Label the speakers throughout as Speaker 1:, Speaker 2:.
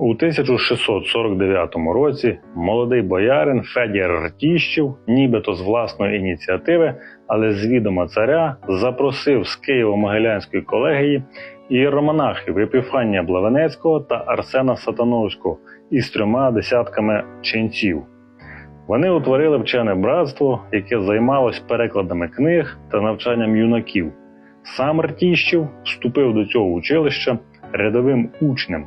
Speaker 1: У 1649 році молодий боярин Федір Ртіщев, нібито з власної ініціативи, але з відома царя, запросив з Києво-Могилянської колегії іеромонахів Епіфанія Блавенецького та Арсена Сатановського із трьома десятками ченців. Вони утворили вчене братство, яке займалось перекладами книг та навчанням юнаків. Сам Ртіщев вступив до цього училища рядовим учнем.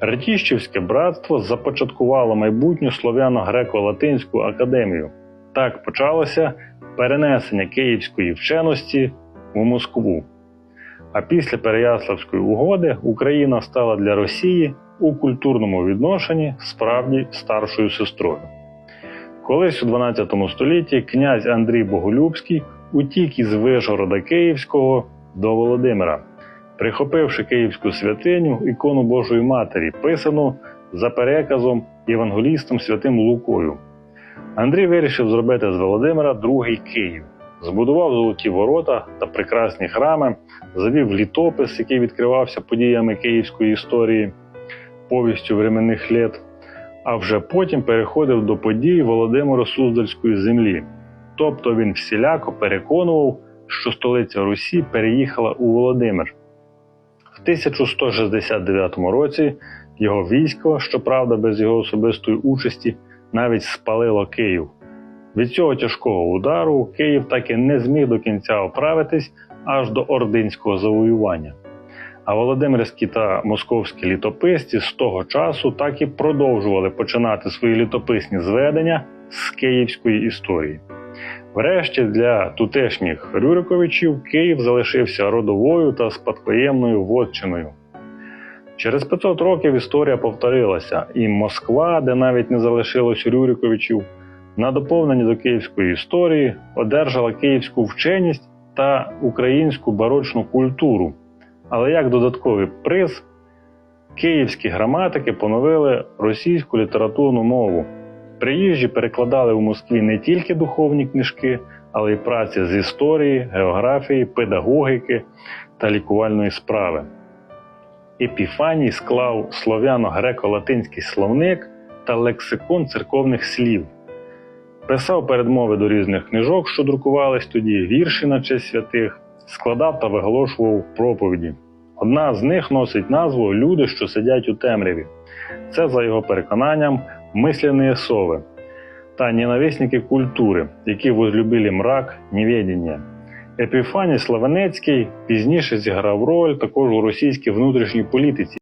Speaker 1: Ретіщівське братство започаткувало майбутню слов'яно-греко-латинську академію. Так почалося перенесення київської вченості у Москву. А після Переяславської угоди Україна стала для Росії у культурному відношенні справді старшою сестрою. Колись у 12 столітті князь Андрій Боголюбський утік із Вишгорода Київського до Володимира прихопивши київську святиню ікону Божої Матері, писану за переказом євангелістом святим Лукою. Андрій вирішив зробити з Володимира другий Київ, збудував золоті ворота та прекрасні храми, завів літопис, який відкривався подіями київської історії, повістю временних літ, а вже потім переходив до подій Володимира Суздальської землі. Тобто він всіляко переконував, що столиця Русі переїхала у Володимир. В 1169 році його військо, щоправда, без його особистої участі, навіть спалило Київ. Від цього тяжкого удару Київ так і не зміг до кінця оправитись аж до ординського завоювання. А Володимирські та московські літописці з того часу так і продовжували починати свої літописні зведення з київської історії. Врешті для тутешніх Рюриковичів Київ залишився родовою та спадкоємною вотчиною. Через 500 років історія повторилася, і Москва, де навіть не залишилось Рюриковичів, на доповнення до київської історії одержала київську вченість та українську барочну культуру. Але як додатковий приз, київські граматики поновили російську літературну мову. Приїжджі перекладали у Москві не тільки духовні книжки, але й праці з історії, географії, педагогіки та лікувальної справи. Епіфаній склав слов'яно-греко-латинський словник та лексикон церковних слів. Писав передмови до різних книжок, що друкувались тоді, вірші на честь святих, складав та виголошував проповіді. Одна з них носить назву Люди, що сидять у темряві. Це, за його переконанням, мисляні сови та ненависники культури, які возлюбили мрак, неведення. Епіфаній Славенецький пізніше зіграв роль також у російській внутрішній політиці.